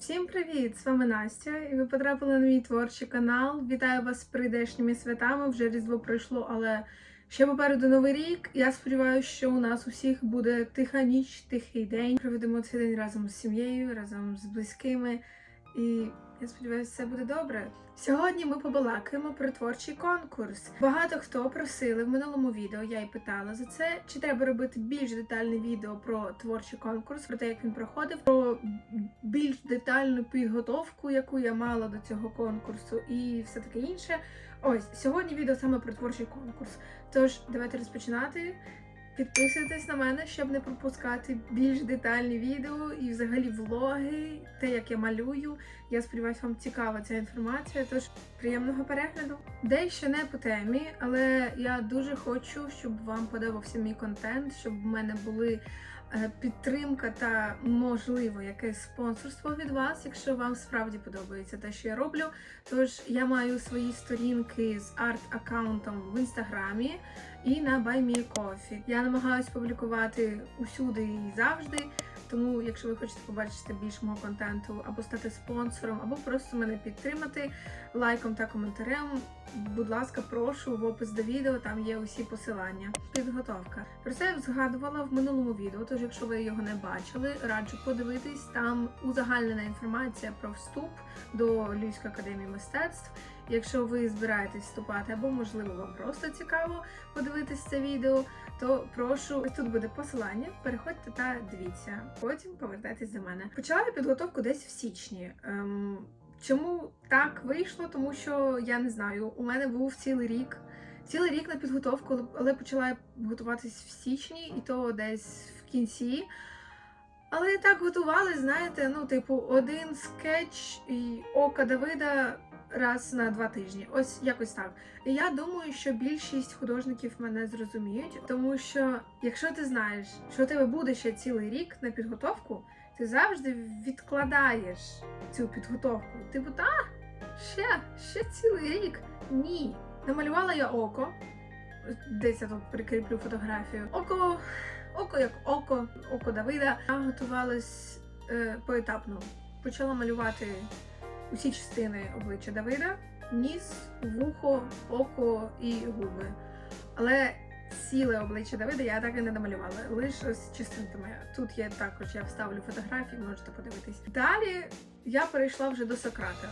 Всім привіт! З вами Настя, і ви потрапили на мій творчий канал. Вітаю вас з прийдешніми святами. Вже різдво пройшло, але ще попереду новий рік. Я сподіваюся, що у нас усіх буде тиха ніч, тихий день. Проведемо цей день разом з сім'єю, разом з близькими. І я сподіваюся, все буде добре. Сьогодні ми побалакаємо про творчий конкурс. Багато хто просили в минулому відео, я й питала за це, чи треба робити більш детальне відео про творчий конкурс, про те, як він проходив, про більш детальну підготовку, яку я мала до цього конкурсу, і все таке інше. Ось сьогодні відео саме про творчий конкурс. Тож давайте розпочинати. Підписуйтесь на мене, щоб не пропускати більш детальні відео і взагалі влоги, те, як я малюю. Я сподіваюся, вам цікава ця інформація. Тож приємного перегляду. Дещо не по темі, але я дуже хочу, щоб вам подобався мій контент, щоб в мене були підтримка та можливо якесь спонсорство від вас, якщо вам справді подобається те, що я роблю. Тож я маю свої сторінки з арт-аккаунтом в інстаграмі і на BuyMeCoffee. Я намагаюся публікувати усюди і завжди. Тому, якщо ви хочете побачити більше мого контенту, або стати спонсором, або просто мене підтримати лайком та коментарем, будь ласка, прошу в опис до відео, там є усі посилання. Підготовка. Про це я згадувала в минулому відео, тож якщо ви його не бачили, раджу подивитись. Там узагальнена інформація про вступ до Львівської академії мистецтв. Якщо ви збираєтесь вступати, або можливо вам просто цікаво подивитись це відео, то прошу ось тут буде посилання. Переходьте та дивіться. Потім повертайтесь до мене. Почала я підготовку десь в січні. Ем, чому так вийшло? Тому що я не знаю, у мене був цілий рік. Цілий рік на підготовку, але почала я готуватись в січні, і то десь в кінці. Але так готували, знаєте, ну, типу, один скетч і ока Давида раз на два тижні. Ось якось так. І я думаю, що більшість художників мене зрозуміють, тому що якщо ти знаєш, що у тебе буде ще цілий рік на підготовку, ти завжди відкладаєш цю підготовку. Типу, та ще, ще цілий рік. Ні. Намалювала я око. Десь я тут прикріплю фотографію. Око, око як око, око Давида. Я готувалась е, поетапно. Почала малювати усі частини обличчя Давида: ніс, вухо, око і губи. Але ціле обличчя Давида я так і не намалювала. Лише ось частинками. Тут є також, я вставлю фотографії, можете подивитись. Далі я перейшла вже до Сократа.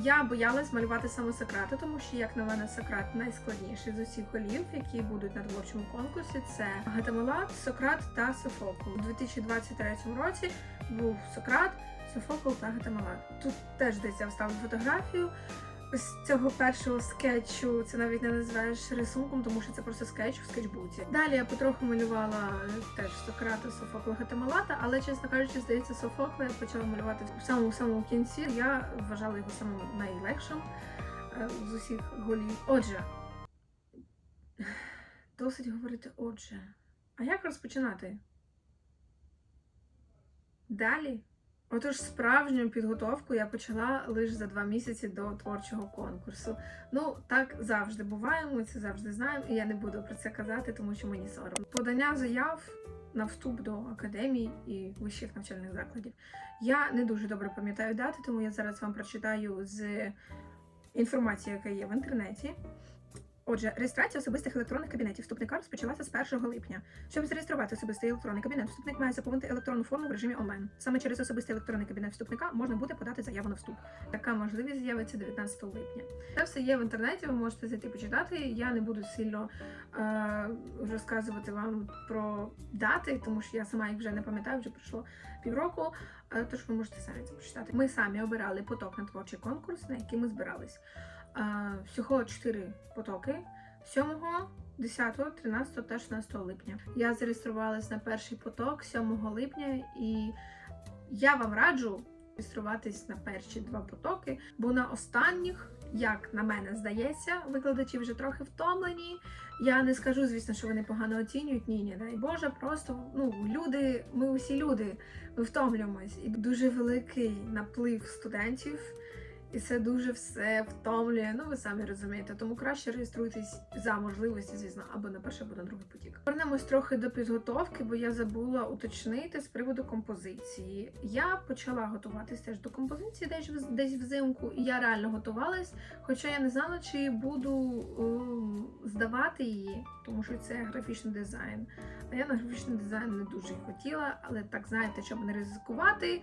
Я боялась малювати саме Сократа, тому що, як на мене, Сократ найскладніший з усіх голів, які будуть на творчому конкурсі. Це Гатамалат, Сократ та Софокл. У 2023 році був Сократ, Софокл та Гатамалат. Тут теж десь я вставлю фотографію. Ось цього першого скетчу це навіть не називаєш рисунком, тому що це просто скетч в скетчбуці. Далі я потроху малювала теж Сократа, Софокла, Гатамалата, але, чесно кажучи, здається, Софокла я почала малювати в самому самому кінці. Я вважала його самим найлегшим е, з усіх голів. Отже, досить говорити отже. А як розпочинати? Далі. Отож, справжню підготовку я почала лише за два місяці до творчого конкурсу. Ну, так завжди буває, ми це завжди знаємо, і я не буду про це казати, тому що мені соромно. Подання заяв на вступ до академій і вищих навчальних закладів. Я не дуже добре пам'ятаю дати, тому я зараз вам прочитаю з інформації, яка є в інтернеті. Отже, реєстрація особистих електронних кабінетів вступника розпочалася з 1 липня. Щоб зареєструвати особистий електронний кабінет, вступник має заповнити електронну форму в режимі онлайн. Саме через особистий електронний кабінет вступника можна буде подати заяву на вступ. Така можливість з'явиться 19 липня. Це все є в інтернеті. Ви можете зайти почитати. Я не буду сильно е- розказувати вам про дати, тому що я сама їх вже не пам'ятаю, вже пройшло півроку. Е, Тож ви можете самі це почитати. Ми самі обирали поток на творчий конкурс, на який ми збирались. Всього 4 потоки 7, 10, 13 та 16 липня. Я зареєструвалась на перший поток 7 липня, і я вам раджу реєструватись на перші два потоки, бо на останніх, як на мене здається, викладачі вже трохи втомлені. Я не скажу, звісно, що вони погано оцінюють. Ні, ні, дай Боже, просто ну люди, ми усі люди, ми втомлюємось. І дуже великий наплив студентів. І це дуже все втомлює. Ну ви самі розумієте. Тому краще реєструйтесь за можливості, звісно, або на перший, або на другий потік. Повернемось трохи до підготовки, бо я забула уточнити з приводу композиції. Я почала готуватись теж до композиції десь десь взимку, і я реально готувалась, хоча я не знала, чи буду ем, здавати її, тому що це графічний дизайн. А я на графічний дизайн не дуже хотіла, але так знаєте, щоб не ризикувати.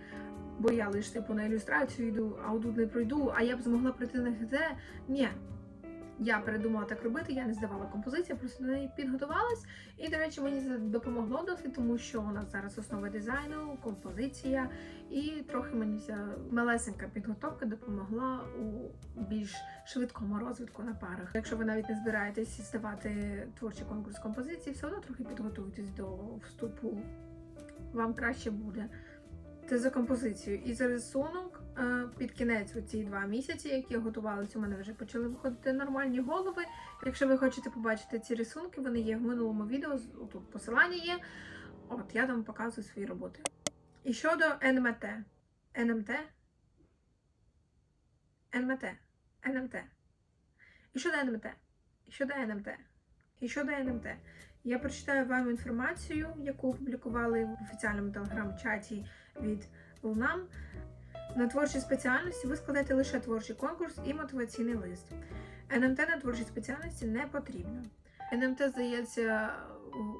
Бо я лише типу на ілюстрацію йду, а отут не пройду, а я б змогла прийти на ГД. Ні. Я передумала так робити, я не здавала композицію, просто до неї підготувалась. І, до речі, мені це допомогло досить, тому що у нас зараз основа дизайну, композиція, і трохи мені ця малесенька підготовка допомогла у більш швидкому розвитку на парах. Якщо ви навіть не збираєтесь здавати творчий конкурс композиції, все одно трохи підготуйтесь до вступу. Вам краще буде. Це за композицію. І за рисунок е, під кінець у ці два місяці, які я готувалася, у мене вже почали виходити нормальні голови. Якщо ви хочете побачити ці рисунки, вони є в минулому відео. Тут посилання є. От я там показую свої роботи. І щодо НМТ. НМТ. НМТ. НМТ. І щодо НМТ. І щодо НМТ. І щодо НМТ. Я прочитаю вам інформацію, яку опублікували в офіціальному телеграм-чаті від Лунам. На творчій спеціальності ви складаєте лише творчий конкурс і мотиваційний лист. НМТ на творчій спеціальності не потрібно. НМТ, здається,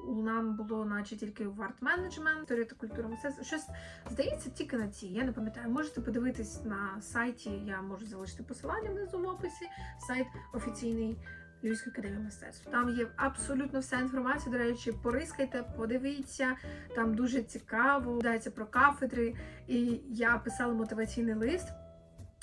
у Лунам було наче тільки в арт-менеджмент, історія та культура мистецтва. Щось здається тільки на ці. Я не пам'ятаю. Можете подивитись на сайті, я можу залишити посилання внизу в описі. Сайт офіційний Львівської академії мистецтв. Там є абсолютно вся інформація. До речі, порискайте, подивіться. Там дуже цікаво, йдеться про кафедри. І я писала мотиваційний лист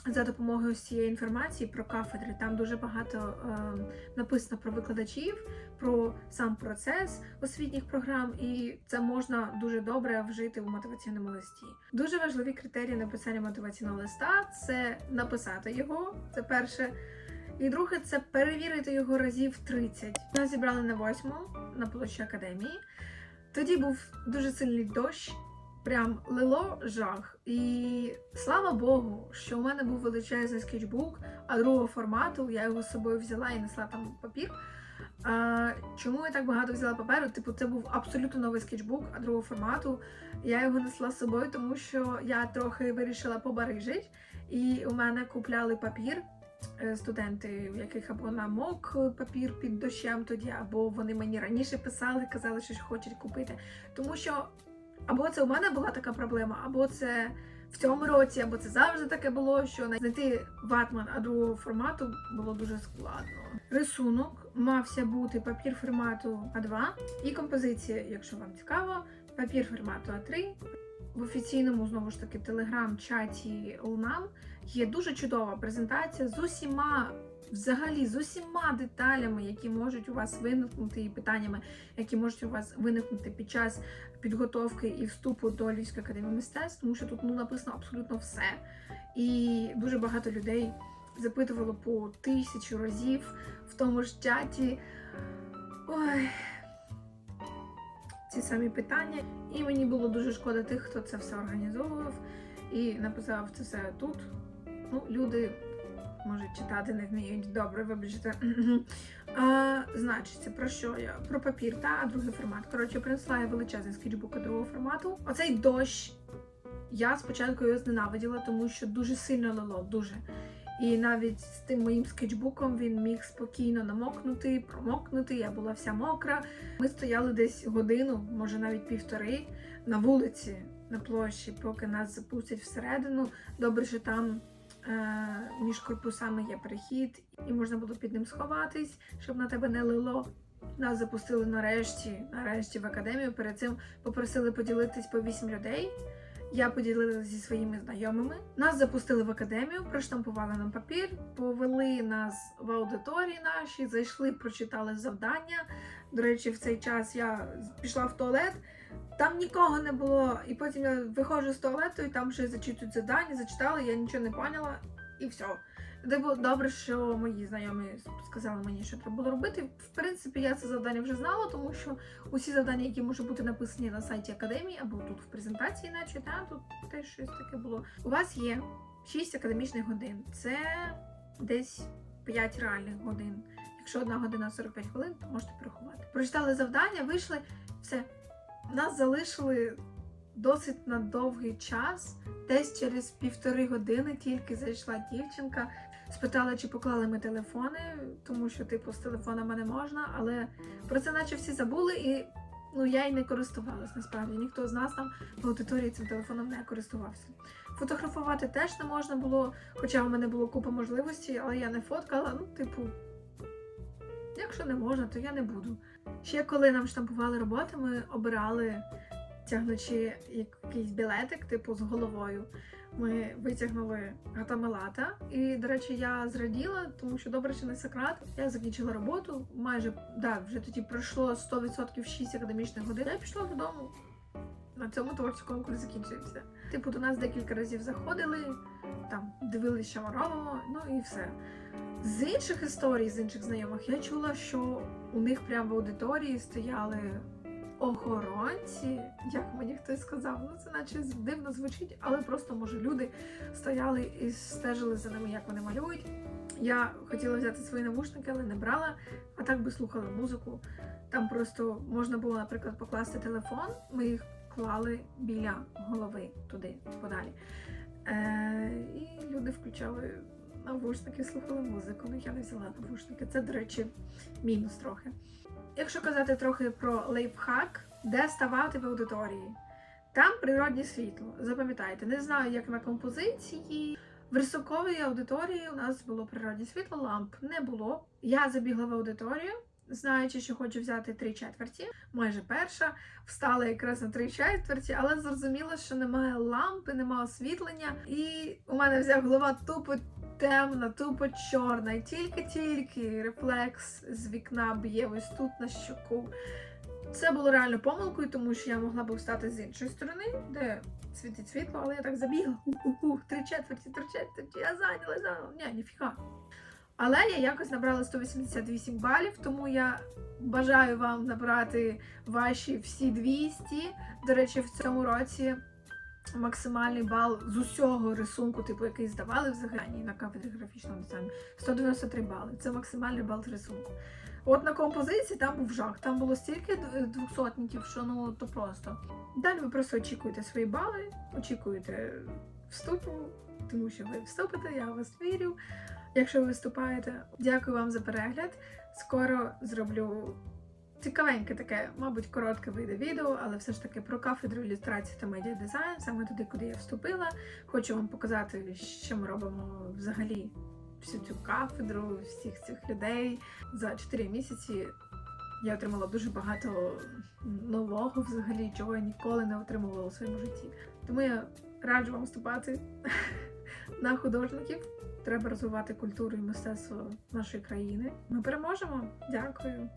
за допомогою цієї інформації про кафедри. Там дуже багато е, написано про викладачів, про сам процес освітніх програм, і це можна дуже добре вжити в мотиваційному листі. Дуже важливі критерії написання мотиваційного листа це написати його. Це перше. І друге, це перевірити його разів 30. Нас зібрали на восьму на площі академії. Тоді був дуже сильний дощ, прям лило жах. І слава Богу, що у мене був величезний скетчбук, а другого формату я його з собою взяла і несла там папір. А, чому я так багато взяла паперу? Типу, це був абсолютно новий скетчбук, а другого формату. Я його несла з собою, тому що я трохи вирішила побарижити, і у мене купляли папір студенти, у яких або намок папір під дощем тоді, або вони мені раніше писали, казали, що хочуть купити. Тому що або це у мене була така проблема, або це в цьому році, або це завжди таке було, що знайти ватман а другого формату було дуже складно. Рисунок мався бути папір формату А2 і композиція, якщо вам цікаво, папір формату А3. В офіційному знову ж таки телеграм-чаті Лунам є дуже чудова презентація з усіма, взагалі, з усіма деталями, які можуть у вас виникнути, і питаннями, які можуть у вас виникнути під час підготовки і вступу до Львівської академії мистецтв, тому що тут ну, написано абсолютно все. І дуже багато людей запитувало по тисячу разів в тому ж чаті. Ой. Ці самі питання. І мені було дуже шкода тих, хто це все організовував і написав це все тут. Ну, люди можуть читати, не вміють добре, вибачте. А, значить, про що я? Про папір, та другий формат. Коротше, принесла я величезний скетчбук другого формату. Оцей дощ. Я спочатку його зненавиділа, тому що дуже сильно лило, дуже. І навіть з тим моїм скетчбуком він міг спокійно намокнути, промокнути. Я була вся мокра. Ми стояли десь годину, може навіть півтори, на вулиці на площі, поки нас запустять всередину. Добре, що там е, між корпусами є перехід, і можна було під ним сховатись, щоб на тебе не лило. Нас запустили нарешті, нарешті в академію. Перед цим попросили поділитись по вісім людей. Я поділилася зі своїми знайомими. Нас запустили в академію, проштампували нам папір, повели нас в аудиторії наші, зайшли, прочитали завдання. До речі, в цей час я пішла в туалет, там нікого не було. І потім я виходжу з туалету, і там ще зачитують завдання, зачитали, я нічого не поняла, і все. Де було добре, що мої знайомі сказали мені, що треба було робити. В принципі, я це завдання вже знала, тому що усі завдання, які можуть бути написані на сайті академії або тут в презентації, наче та тут теж щось таке було. У вас є 6 академічних годин. Це десь 5 реальних годин. Якщо одна година 45 хвилин, то можете порахувати. Прочитали завдання, вийшли, все. Нас залишили досить на довгий час. Десь через півтори години тільки зайшла дівчинка, спитала, чи поклали ми телефони, тому що, типу, з телефонами не можна, але про це наче всі забули, і ну я й не користувалась насправді. Ніхто з нас там в аудиторії цим телефоном не користувався. Фотографувати теж не можна було, хоча у мене було купа можливостей, але я не фоткала. Ну, типу, якщо не можна, то я не буду. Ще коли нам штампували роботи, ми обирали, тягнучи якийсь білетик, типу з головою. Ми витягнули гатамелата. І, до речі, я зраділа, тому що добре, що не секрет. Я закінчила роботу. Майже да, вже тоді пройшло 100% 6 академічних годин. Я пішла додому. На цьому творчий конкурс закінчився. Типу, до нас декілька разів заходили, там дивилися, що робимо, ну і все. З інших історій, з інших знайомих, я чула, що у них прямо в аудиторії стояли охоронці, як мені хтось сказав. Ну це наче дивно звучить, але просто може люди стояли і стежили за ними, як вони малюють. Я хотіла взяти свої навушники, але не брала, а так би слухала музику. Там просто можна було, наприклад, покласти телефон. Ми їх клали біля голови туди подалі. Е, і люди включали навушники, слухали музику. Ну я не взяла навушники. Це, до речі, мінус трохи. Якщо казати трохи про лайфхак, де ставати в аудиторії, там природне світло. Запам'ятайте, не знаю, як на композиції. В рисунковій аудиторії у нас було природне світло, ламп не було. Я забігла в аудиторію, знаючи, що хочу взяти три четверті, майже перша, встала якраз на три четверті, але зрозуміла, що немає лампи, немає освітлення, і у мене взяв голова тупо темна, тупо чорна, і тільки-тільки рефлекс з вікна б'є ось тут на щоку. Це було реально помилкою, тому що я могла б встати з іншої сторони, де світить світло, але я так забігла. Ух, три четверті, три четверті, я зайняла, зайняла. Ні, ніфіга. Але я якось набрала 188 балів, тому я бажаю вам набрати ваші всі 200. До речі, в цьому році максимальний бал з усього рисунку, типу, який здавали взагалі на кафедрі графічного дизайну, 193 бали. Це максимальний бал з рисунку. От на композиції там був жах. Там було стільки д- двохсотників, що ну то просто. Далі ви просто очікуєте свої бали, очікуєте вступу, тому що ви вступите, я вас вірю. Якщо ви виступаєте, дякую вам за перегляд. Скоро зроблю цікавеньке таке, мабуть, коротке вийде відео, але все ж таки про кафедру ілюстрації та медіадизайн, саме туди, куди я вступила. Хочу вам показати, що ми робимо взагалі всю цю кафедру, всіх цих людей. За 4 місяці я отримала дуже багато нового взагалі, чого я ніколи не отримувала у своєму житті. Тому я раджу вам вступати на художників. Треба розвивати культуру і мистецтво нашої країни. Ми переможемо. Дякую.